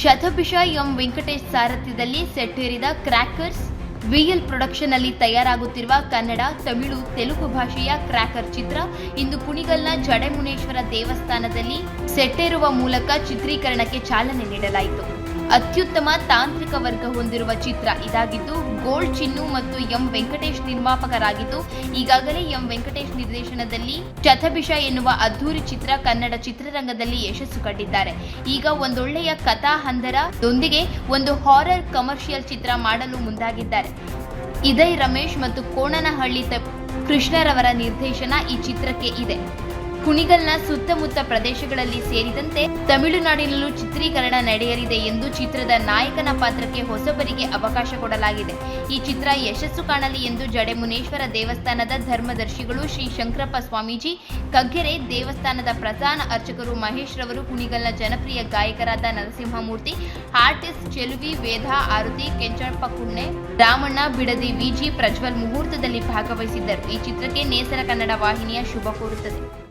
Shatabhisha M Venkatesh ಸಾರಥ್ಯದಲ್ಲಿ ಸೆಟ್ಟೇರಿದ crackers, VL production ಅಲ್ಲಿ ತಯಾರಾಗುತ್ತಿರುವ ಕನ್ನಡ, ತಮಿಳು, ತೆಲುಗು ಭಾಷೆಯ ಕ್ರ್ಯಾಕರ್ ಚಿತ್ರ ಇಂದು ಕುಣಿಗಲ್ನ ಜಡೆಮುನೇಶ್ವರ ದೇವಸ್ಥಾನದಲ್ಲಿ ಸೆಟ್ಟೇರುವ ಮೂಲಕ ಚಿತ್ರೀಕರಣಕ್ಕೆ ಚಾಲನೆ ನೀಡಲಾಯಿತು. ಅತ್ಯುತ್ತಮ ತಾಂತ್ರಿಕ ವರ್ಗ ಹೊಂದಿರುವ ಚಿತ್ರ ಇದಾಗಿದ್ದು ಗೋಲ್ಡ್ ಚಿನ್ನು ಮತ್ತು ಎಂ ವೆಂಕಟೇಶ್ ನಿರ್ಮಾಪಕರಾಗಿದ್ದು, ಈಗಾಗಲೇ ಎಂ ವೆಂಕಟೇಶ್ ನಿರ್ದೇಶನದಲ್ಲಿ ಚಥಭಿಷ ಎನ್ನುವ ಅದ್ಧೂರಿ ಚಿತ್ರ ಕನ್ನಡ ಚಿತ್ರರಂಗದಲ್ಲಿ ಯಶಸ್ಸು ಕಂಡಿದ್ದಾರೆ. ಈಗ ಒಂದೊಳ್ಳೆಯ ಕಥಾ ಹಂದರದೊಂದಿಗೆ ಒಂದು ಹಾರರ್ ಕಮರ್ಷಿಯಲ್ ಚಿತ್ರ ಮಾಡಲು ಮುಂದಾಗಿದ್ದಾರೆ. ಇದಯ್ ರಮೇಶ್ ಮತ್ತು ಕೋಣನಹಳ್ಳಿ ಕೃಷ್ಣರವರ ನಿರ್ದೇಶನ ಈ ಚಿತ್ರಕ್ಕೆ ಇದೆ. ಕುಣಿಗಲ್ನ ಸುತ್ತಮುತ್ತ ಪ್ರದೇಶಗಳಲ್ಲಿ ಸೇರಿದಂತೆ ತಮಿಳುನಾಡಿನಲ್ಲೂ ಚಿತ್ರೀಕರಣ ನಡೆಯಲಿದೆ ಎಂದು ಚಿತ್ರದ ನಾಯಕನ ಪಾತ್ರಕ್ಕೆ ಹೊಸಬರಿಗೆ ಅವಕಾಶ ಕೊಡಲಾಗಿದೆ. ಈ ಚಿತ್ರ ಯಶಸ್ಸು ಕಾಣಲಿ ಎಂದು ಜಡೆಮುನೇಶ್ವರ ದೇವಸ್ಥಾನದ ಧರ್ಮದರ್ಶಿಗಳು ಶ್ರೀ ಶಂಕರಪ್ಪ ಸ್ವಾಮೀಜಿ, ಕಗ್ಗೆರೆ ದೇವಸ್ಥಾನದ ಪ್ರಧಾನ ಅರ್ಚಕರು ಮಹೇಶ್ ರವರು, ಕುಣಿಗಲ್ನ ಜನಪ್ರಿಯ ಗಾಯಕರಾದ ನರಸಿಂಹಮೂರ್ತಿ, ಆರ್ಟಿಸ್ಟ್ ಚೆಲುವಿ ವೇಧಾ ಆರುತಿ ಕೆಂಚಪ್ಪ ಕುಣ್ಣೆ ರಾಮಣ್ಣ ಬಿಡದಿ ವಿಜಿ ಪ್ರಜ್ವಲ್ ಮುಹೂರ್ತದಲ್ಲಿ ಭಾಗವಹಿಸಿದ್ದರು. ಈ ಚಿತ್ರಕ್ಕೆ ನೇಸರ ಕನ್ನಡ ವಾಹಿನಿಯ ಶುಭ ಕೋರುತ್ತದೆ.